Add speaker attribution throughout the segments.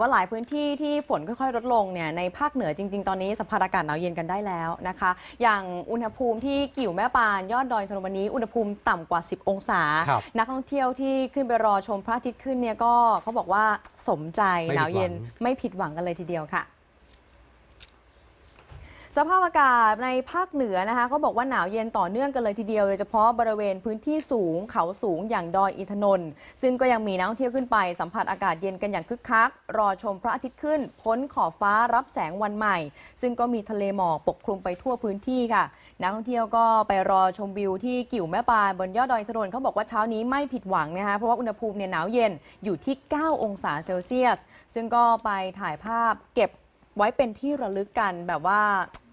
Speaker 1: ว่าหลายพื้นที่ที่ฝนค่อยๆลดลงเนี่ยในภาคเหนือจริง ๆ ตอนนี้สัมผัสอากาศหนาวเย็นกันได้แล้วนะคะ อย่างอุณหภูมิที่กิ่วแม่ปานยอดดอยธนวันนี้อุณหภูมิต่ำกว่า 10 องศา
Speaker 2: ครับ
Speaker 1: นักท่องเที่ยวที่ขึ้นไปรอชมพระอาทิตย์ขึ้นเนี่ยก็เขาบอกว่าสมใจ
Speaker 2: ไม่ผิด
Speaker 1: หนาวเย็น
Speaker 2: หวัง
Speaker 1: ไม่ผิดหวังกันเลยทีเดียวค่ะ สภาพอากาศในภาคเหนือนะคะเขาบอกว่าหนาวเย็นต่อเนื่องกันเลยทีเดียวโดยเฉพาะบริเวณพื้นที่สูงเขาสูงอย่างดอยอินทนนท์ซึ่งก็ยังมีนักท่องเที่ยวขึ้นไปสัมผัสอากาศเย็นกันอย่างคึกคัก รอชมพระอาทิตย์ขึ้น พ้นขอบฟ้ารับแสงวันใหม่ ซึ่งก็มีทะเลหมอกปกคลุมไปทั่วพื้นที่ค่ะ นักท่องเที่ยวก็ไปรอชมวิวที่กิ่วแม่ปานบนยอดดอยอินทนนท์เขาบอกว่าเช้านี้ไม่ผิดหวังนะคะเพราะว่าอุณหภูมิเนี่ยหนาวเย็นอยู่ที่ 9 องศาเซลเซียส ซึ่งก็ไปถ่ายภาพเก็บไว้เป็นที่ระลึกกันแบบว่า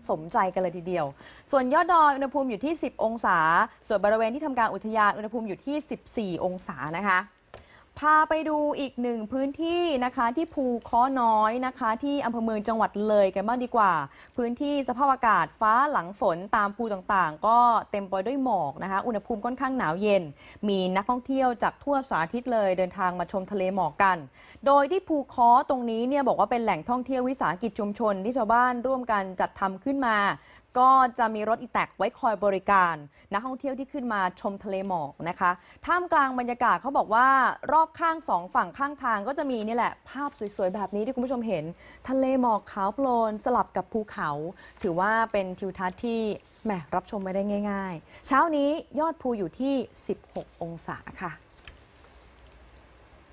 Speaker 1: สมใจกันเลยทีเดียว ส่วนยอดดอยอุณหภูมิอยู่ที่ 10 องศา ส่วนบริเวณที่ทำการอุทยานอุณหภูมิอยู่ที่ 14 องศานะคะ พาไปดูอีกหนึ่งพื้นที่นะคะที่ภูค้อน้อยนะคะ ที่อำเภอเมืองจังหวัดเลยกันบ้างดีกว่า พื้นที่สภาพอากาศฟ้าหลังฝนตามภูต่างๆ ก็เต็มไปด้วยหมอกนะคะ อุณหภูมิค่อนข้างหนาวเย็น มีนักท่องเที่ยวจากทั่วสารทิศเลยเดินทางมาชมทะเลหมอกกัน โดยที่ภูค้อตรงนี้เนี่ยบอกว่าเป็นแหล่งท่องเที่ยววิสาหกิจชุมชน ที่ชาวบ้านร่วมกันจัดทำขึ้นมาก็จะมีรถอีแตกไว้คอยบริการนักท่องเที่ยวที่ขึ้นมาชมทะเลหมอกนะคะท่ามกลางบรรยากาศเขาบอกว่ารอบข้างสองฝั่งข้างทางก็จะมีนี่แหละ ภาพสวยๆ แบบนี้ที่คุณผู้ชมเห็น ทะเลหมอกขาวโพลนสลับกับภูเขา ถือว่าเป็นทิวทัศน์ที่แหมรับชมไม่ได้ง่าย ๆ เช้านี้ยอดภูอยู่ที่ 16 องศาค่ะ